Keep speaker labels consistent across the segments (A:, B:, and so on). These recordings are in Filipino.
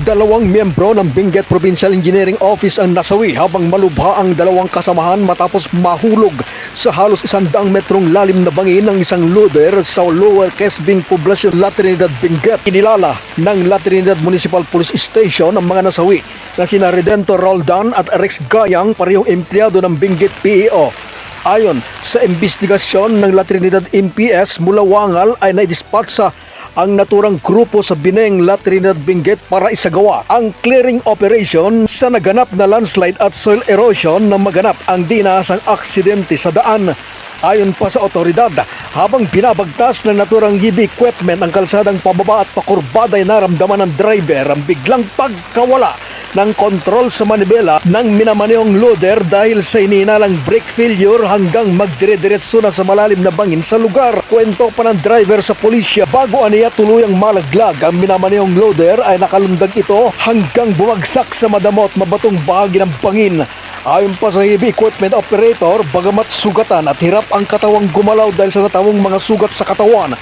A: Dalawang miyembro ng Benguet Provincial Engineering Office ang nasawi habang malubha ang dalawang kasamahan matapos mahulog sa halos isandaang metrong lalim na bangin ng isang loader sa Lower Kesbing Poblacion, La Trinidad, Benguet. Inilala ng La Trinidad Municipal Police Station ang mga nasawi na sina Redento Roldan at Rex Gayang, parehong empleyado ng Benguet PEO. Ayon sa investigasyon ng La Trinidad MPS mula Wangal ay naidispatch sa ang naturang grupo sa Bineng La Trinidad Benguet para isagawa ang clearing operation sa naganap na landslide at soil erosion na maganap ang dinasang aksidente sa daan. Ayon pa sa otoridad, habang binabagtas ng naturang heavy equipment ang kalsadang pababa at pakurbada ay naramdaman ng driver ang biglang pagkawala ng kontrol sa manibela ng minamaneyong loader dahil sa ininalang brake failure hanggang magdire-diretso na sa malalim na bangin sa lugar. Kwento pa ng driver sa pulisya bago aniya tuluyang malaglag ang minamaneyong loader ay nakalundag ito hanggang bumagsak sa madamot mabatong bahagi ng bangin. Ayon pa sa heavy equipment operator, bagamat sugatan at hirap ang katawang gumalaw dahil sa natawang mga sugat sa katawan,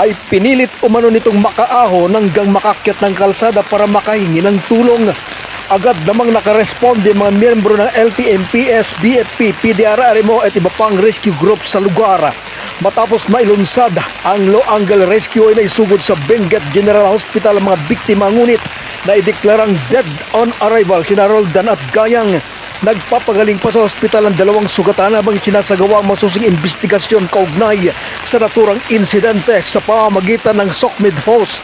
A: ay pinilit umano nitong makaahon hanggang makakyat ng kalsada para makahingi ng tulong. Agad namang nakaresponde mga miyembro ng LTMPS, BFP, PDRRMO at iba pang rescue group sa lugar. Matapos mailunsad, ang low angle rescue ay naisugod sa Benguet General Hospital ang mga biktima ngunit na ideklarang dead on arrival sina Roldan at Gayang. Nagpapagaling pa sa ospital ang dalawang sugatan habang sinasagawa ang masusing investigasyon kaugnay sa naturang insidente sa pamamagitan ng SOCMED Post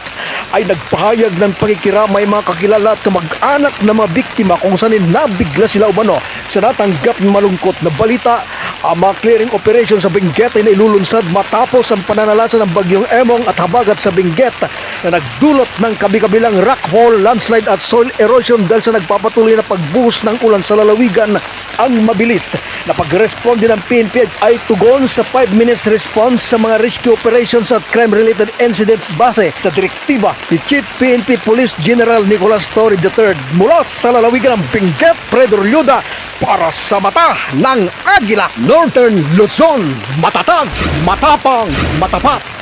A: ay nagpahayag ng pakikiramay mga kakilala at kamag-anak ng mga biktima kung saan nabigla sila umano sa natanggap ng malungkot na balita ang mga clearing operation sa Benguet ay nailulunsad matapos ang pananalasa ng bagyong Emong at habagat sa Benguet na nagdulot ng kabi-kabilang rockfall, landslide at soil erosion dahil sa nagpapatuloy na pagbuhos ng ulan sa lalawigan. Ang mabilis na pagresponde ng PNP ay tugon sa 5 minutes response sa mga rescue operations at crime-related incidents base sa direktiba ni Chief PNP Police General Nicolas Torre III mula sa lalawigan ng Benguet, Predor Lyuda para sa mata ng Agila Northern Luzon. Matatag, matapang, matapat.